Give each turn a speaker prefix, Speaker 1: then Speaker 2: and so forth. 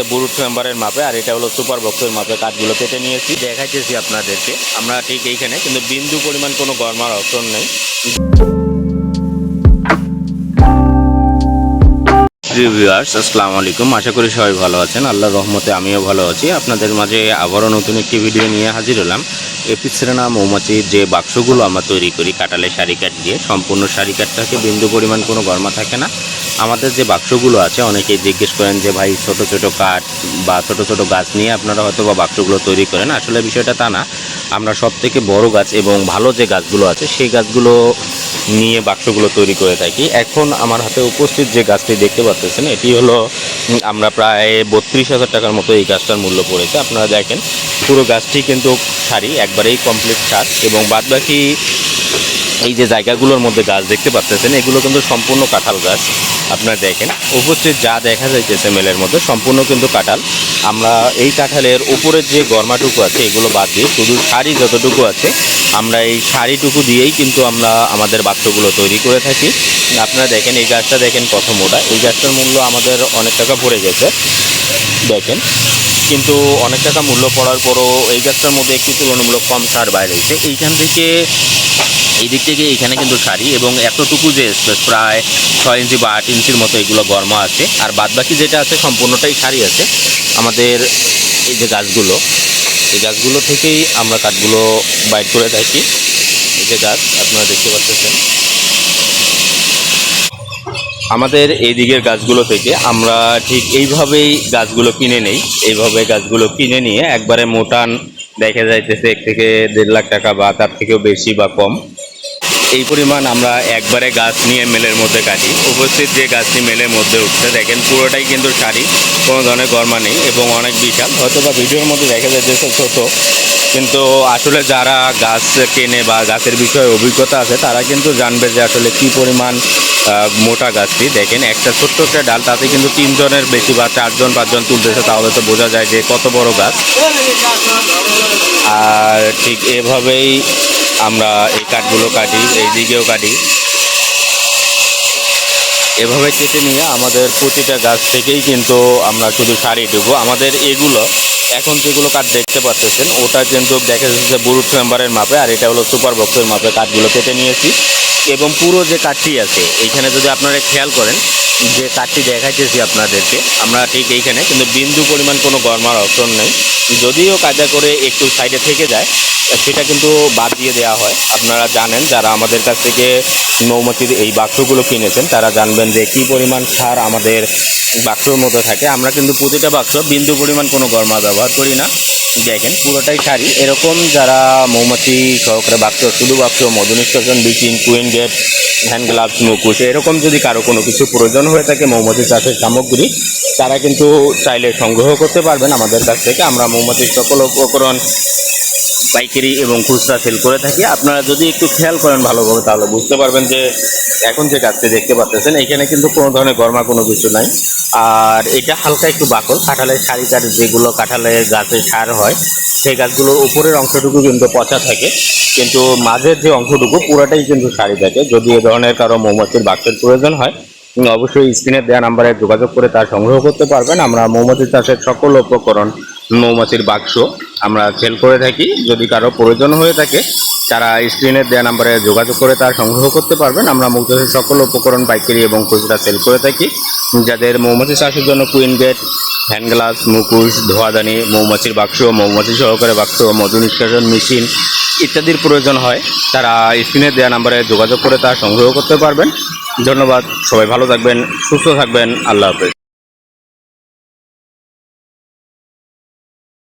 Speaker 1: হচ্ছে বুরুট মেম্বারের মাপে, আর এটা হলো সুপার বক্সের মাপে কাঠগুলো কেটে নিয়েছি। দেখাইতেছি আপনাদেরকে। আমরা ঠিক এইখানে, কিন্তু বিন্দু পরিমাণ কোনো গরমার অপশন নেই। ভিউয়ার্স আসসালামু আলাইকুম। আশা করি সবাই ভালো আছেন। আল্লাহর রহমতে আমিও ভালো আছি। আপনাদের মাঝে আবারও নতুন একটি ভিডিও নিয়ে হাজির হলাম। এপিসেরেনা মৌমাছির যে বাক্সগুলো আমরা তৈরি করি কাটালে শাড়ি কাঠ দিয়ে, সম্পূর্ণ শাড়ি কাঠ থাকে বিন্দু পরিমাণ কোনো গরমা থাকে না। আমাদের যে বাক্সগুলো আছে, অনেকেই জিজ্ঞেস করেন যে, ভাই, ছোট ছোট কাঠ বা ছোট ছোট গাছ নিয়ে আপনারা হয়তো বা বাক্সগুলো তৈরি করেন। আসলে বিষয়টা তা না। আমরা সব থেকে বড় গাছ এবং ভালো যে গাছগুলো আছে, সেই গাছগুলো নিয়ে বাক্সগুলো তৈরি করে থাকি। এখন আমার হাতে উপস্থিত যে গাছটি দেখতে পাচ্ছেন, এটি হলো আমরা প্রায় বত্রিশ হাজার টাকার মতো এই গাছটার মূল্য পড়েছে। আপনারা দেখেন, পুরো গাছটি কিন্তু সারি, একবারেই কমপ্লিট সার এবং বাদবাকি এই যে জায়গাগুলোর মধ্যে গাছ দেখতে পাচ্ছেন এগুলো কিন্তু সম্পূর্ণ কাঁঠাল গাছ। আপনারা দেখেন উপস্থিত যা দেখা যাইতেছে মেলের মধ্যে, সম্পূর্ণ কিন্তু কাঁঠাল। আমরা এই কাঁঠালের উপরের যে গরমাটুকু আছে, এগুলো বাদ দিয়ে শুধু শাড়ি যতটুকু আছে, আমরা এই শাড়িটুকু দিয়েই কিন্তু আমরা আমাদের বাক্সগুলো তৈরি করে থাকি। আপনারা দেখেন, এই গাছটা দেখেন কত মোটা। এই গাছটার মূল্য আমাদের অনেক টাকা পড়ে গেছে। দেখেন, কিন্তু অনেক টাকা মূল্য পড়ার পরও এই গাছটার মধ্যে একটু তুলনামূলক কম সার বাইরে হয়েছে। এইখান থেকে এই দিক থেকে এখানে কিন্তু শাড়ি এবং এতটুকু যে প্রায় ছয় ইঞ্চি বা আট ইঞ্চির মতো এগুলো গরমা আছে। আর বাদবাকি যেটা আছে, সম্পূর্ণটাই শাড়ি আছে। আমাদের এই যে গাছগুলো, এই গাছগুলো থেকেই আমরা কাঠগুলো বাইট করে থাকি। এই যে গাছ, আপনারা দেখতে পাচ্ছেন। আমাদের এই দিকের গাছগুলো থেকে আমরা ঠিক এইভাবেই গাছগুলো কিনে নেই। এইভাবে গাছগুলো কিনে নিয়ে একবারে মোটান দেখা যাইতেছে, এক থেকে দেড় লাখ টাকা বা তার থেকেও বেশি বা কম। এই পরিমাণ আমরা একবারে গাছ নিয়ে মেলের মধ্যে কাটি। উপস্থিত যে গাছটি মেলের মধ্যে উঠছে, দেখেন পুরোটাই কিন্তু সারি, কোনো ধরনের গরমা নেই এবং অনেক বিশাল। হয়তো বা ভিডিওর মধ্যে দেখা যায় যাচ্ছে ছোট, কিন্তু আসলে যারা গাছ কেনে বা গাছের বিষয়ে অভিজ্ঞতা আছে, তারা কিন্তু জানবে যে আসলে কি পরিমাণ মোটা গাছটি। দেখেন একটা ছোট্ট একটা ডাল, তাতে কিন্তু তিনজনের বেশি বা চারজন, পাঁচজন তুলতেছে, তাহলে তো বোঝা যায় যে কত বড় গাছ। আর ঠিক এভাবেই আমরা এই কাঠগুলো কাটি, এই দিকেও কাটি। এভাবে কেটে নিয়ে আমাদের প্রতিটা গাছ থেকেই কিন্তু আমরা শুধু শাড়ি দেবো। আমাদের এগুলো এখন যেগুলো কাঠ দেখতে পাচ্ছেন ওটা কিন্তু দেখা যাচ্ছে বুরুট চেম্বারের মাপে, আর এটা হলো সুপার বক্সের মাপে কাঠগুলো কেটে নিয়েছি। এবং পুরো যে কাঠটি আছে, এইখানে যদি আপনারা খেয়াল করেন, যে কাঠটি দেখাইতেছি আপনাদেরকে, আমরা ঠিক এইখানে, কিন্তু বিন্দু পরিমাণ কোনো গরমার অপশন নেই। যদিও কাজা করে একটু সাইডে থেকে যায়, সেটা কিন্তু বাদ দিয়ে দেওয়া হয়। আপনারা জানেন, যারা আমাদের কাছ থেকে মৌমাছির এই বাক্সগুলো কিনেছেন, তারা জানবেন যে কী পরিমাণ সার আমাদের বাক্সর মধ্যে থাকে। আমরা কিন্তু প্রতিটা বাক্স বিন্দু পরিমাণ কোনো গরমা ব্যবহার করি না। দেখেন, পুরোটাই শাড়ি এরকম যারা মৌমাছি সহকারে বাক্স, শুধু বাক্স মধু নিষ্কাশন বিচিং, কুইন গেট হ্যান্ড গ্লাভস মুকুশ এরকম যদি কারও কোনো কিছু প্রয়োজন হয়ে থাকে মৌমাছি চাষের সামগ্রী, তারা কিন্তু চাইলে সংগ্রহ করতে পারবেন আমাদের কাছ থেকে। আমরা মৌমাছির সকল উপকরণ পাইকারি এবং খুচরা সেল করে থাকি। আপনারা যদি একটু খেয়াল করেন ভালোভাবে, তাহলে বুঝতে পারবেন যে এখন যে গাছটি দেখতে পাচ্ছেন, এখানে কিন্তু কোনো ধরনের গরমা কোনো কিছু নাই। আর এটা হালকা একটু বাকল, কাঁঠালের সারি কাঠ যেগুলো কাঁঠালের গাছে সার হয়, সেই গাছগুলোর উপরের অংশটুকু কিন্তু পচা থাকে। কিন্তু মাঝের যে অংশটুকু, পুরোটাই কিন্তু সারি থাকে। যদি এ ধরনের কারও মৌমাছির বাক্সের প্রয়োজন হয় অবশ্যই স্ক্রিনে দেওয়া নাম্বারে যোগাযোগ করে তা সংগ্রহ করতে পারবেন। আমরা মৌমাছি চাষের সকল উপকরণ মৌমাছির বাক্স। আমরা সেল করে থাকি, যদি কারও প্রয়োজন হয়ে থাকে, তারা স্ক্রিনের দেওয়া নাম্বারে যোগাযোগ করে তা সংগ্রহ করতে পারবেন। আমরা মৌচাষের সকল উপকরণ, পাইকারি এবং খুচরা সেল করে থাকি। যাদের মৌমাছি চাষের জন্য কুইন গেট, হ্যান্ড গ্লাস মুকুশ ধোয়াদানি, মৌমাছির বাক্স, মৌমাছি সহকারে বাক্স, মধু নিষ্কাশন মেশিন ইত্যাদির প্রয়োজন হয়, তারা স্ক্রিনের দেওয়া নাম্বারে যোগাযোগ করে তা সংগ্রহ করতে পারবেন। ধন্যবাদ, সবাই ভালো থাকবেন, সুস্থ থাকবেন, আল্লাহ হাফেজ।